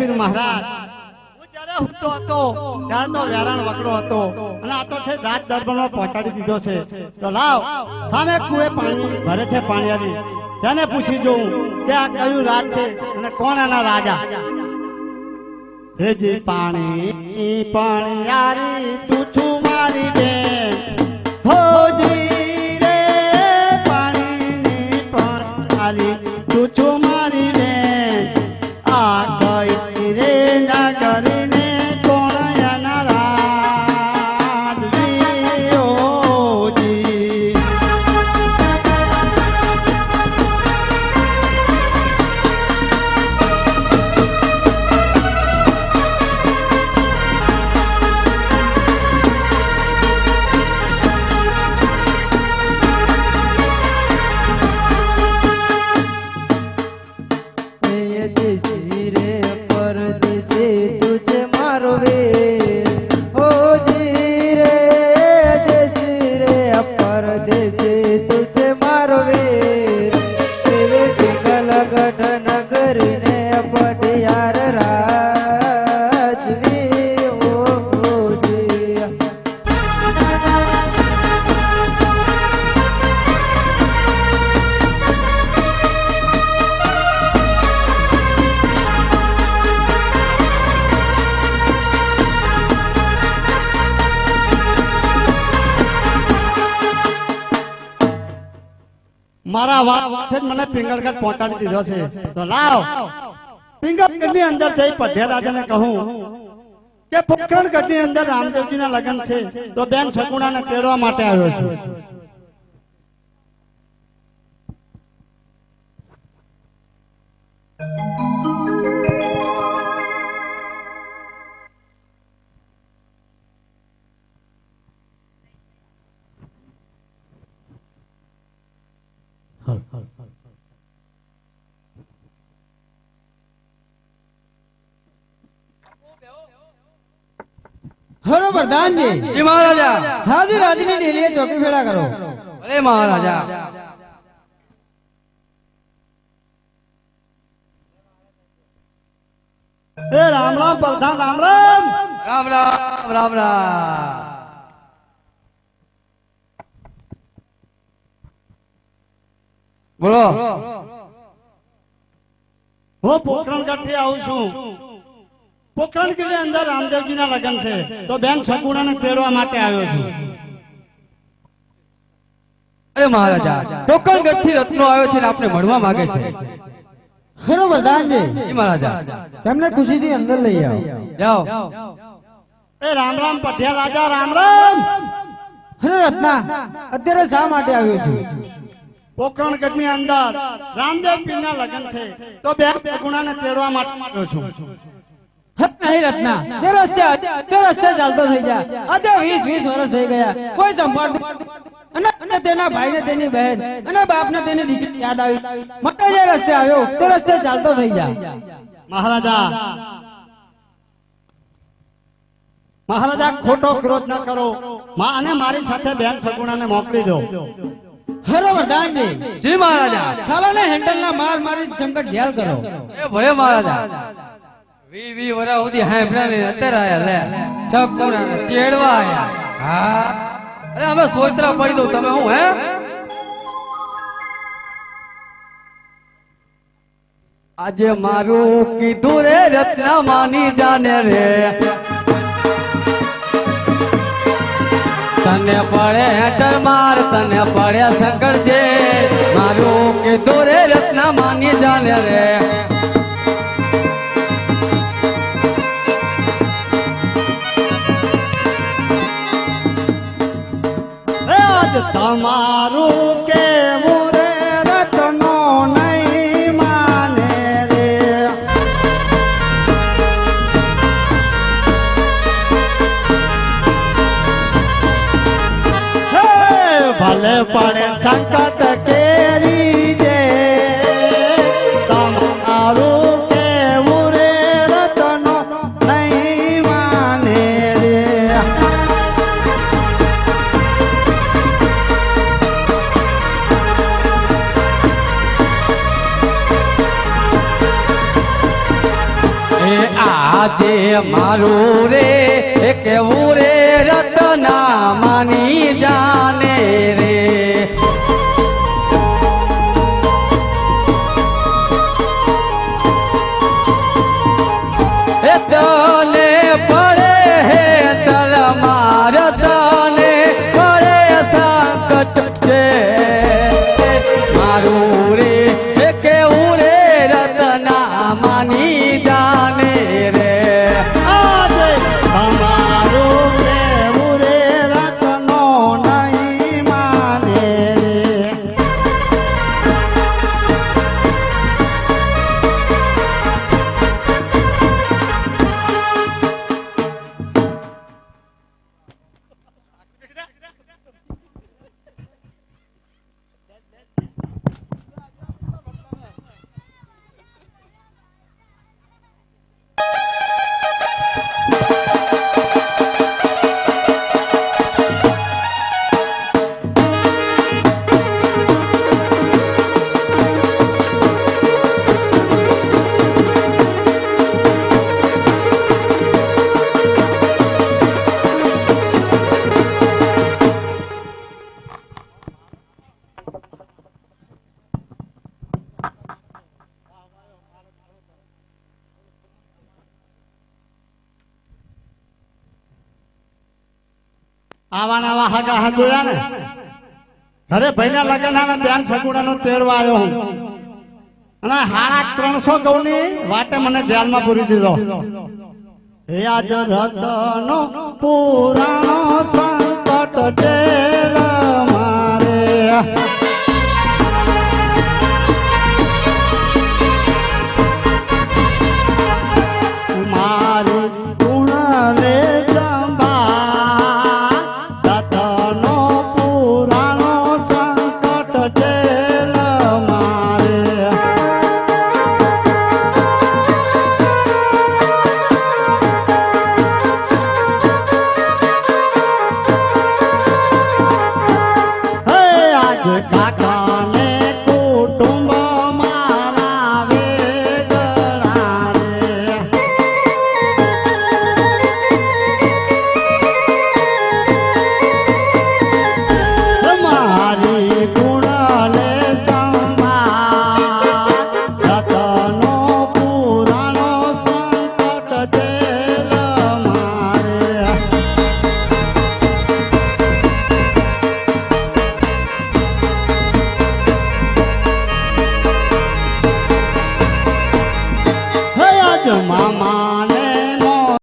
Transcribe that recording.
પીર મહારાજ પાણી ભરે પૂછી જોઉં કે આ કયું રાજ છે અને કોણ એના રાજા? હેજી પાણી, પાણીયારી, તું મારી બેન. મારા વાળે મને પિંગળગઢ પહોંચાડી દીધો છે. તો લાવ. પિંગળગઢની અંદર જઈ પઢે રાજાને કહું કે પોખરણગઢની અંદર રામદેવજીના લગ્ન છે. તો બેન શકુણાને તેડવા માટે આવ્યો છું. હરો પ્રધાનજી જી મહારાજા. હાજી રાજની ડેલીએ ચોકી ફેરા કરો. અરે મહારાજા. એ રામ રામ પ્રધાન રામ રામ. રામ રામ રામ રામ. બોલો. હું પોખરણ ગઢથી આવું છું. પોખરણગઢની અંદર રામદેવજીના લગ્ન છે તો બેન શકુણાને તેડવા માટે આવ્યો છું. અરે મહારાજા ટોકણગઢથી રત્નો આવ્યો છે ને આપને મળવા માંગે છે. ખરો વરદાનજી. જી મહારાજા. તમને ખુશીથી અંદર લઈ આવો. જાઓ. એ રામ રામ પઢિયા રાજા રામ રામ. હરે રત્ના અત્યારે શા માટે આવ્યો છું? પોખરણગઢની અંદર રામદેવ પીરના લગ્ન છે. તો બેન શકુણાને તેડવા માટે આવ્યો છું. હત નહીં રત્ના તે રસ્તે તે રસ્તે ચાલતો થઈ જા. આજે વીસ વીસ વર્ષ થઈ ગયા. કોઈ સંભાળતું અને અને તેના ભાઈને તેની બહેન. અને બાપને તેની દીકરી યાદ આવી. માટે જે રસ્તે આવ્યો તે રસ્તે ચાલતો થઈ જા. મહારાજા મહારાજા ખોટો ક્રોધ ન કરો. અને મારી સાથે બેન સગુણાને મોકલી દો. હરો વરદાનજી જી મહારાજા. સાલાને હેન્ડલના માર મારી સંકટ જેલ કરો. એ ભલે મહારાજા. વી વી વરા સુધી હાંભળ્યા ને અત્યારે આયા લે. શકુણા ને તેડવા આયા. હા. અરે અમે સોચરા પડી દઉં. તમે હું હે? આજે મારું કીધું રે રત્ના માની જાને રે. તને પડે હેટર માર, તને પડે શંકર છે. મારું કીધું રે, રત્ન માની જાને રે. આજે મારું રે કેવું રે રતના માની આવા નવા હાગા હા જોયા ને અરે ભાઈના લગ્નના બેન સગુડાનો તેડવા આવ્યો હું. અને હાડા ત્રણસો ગૌની વાટે મને જેલમાં પૂરી દીધો. હે આજ રતનો પુરાણો સંકટ જેલ મારી.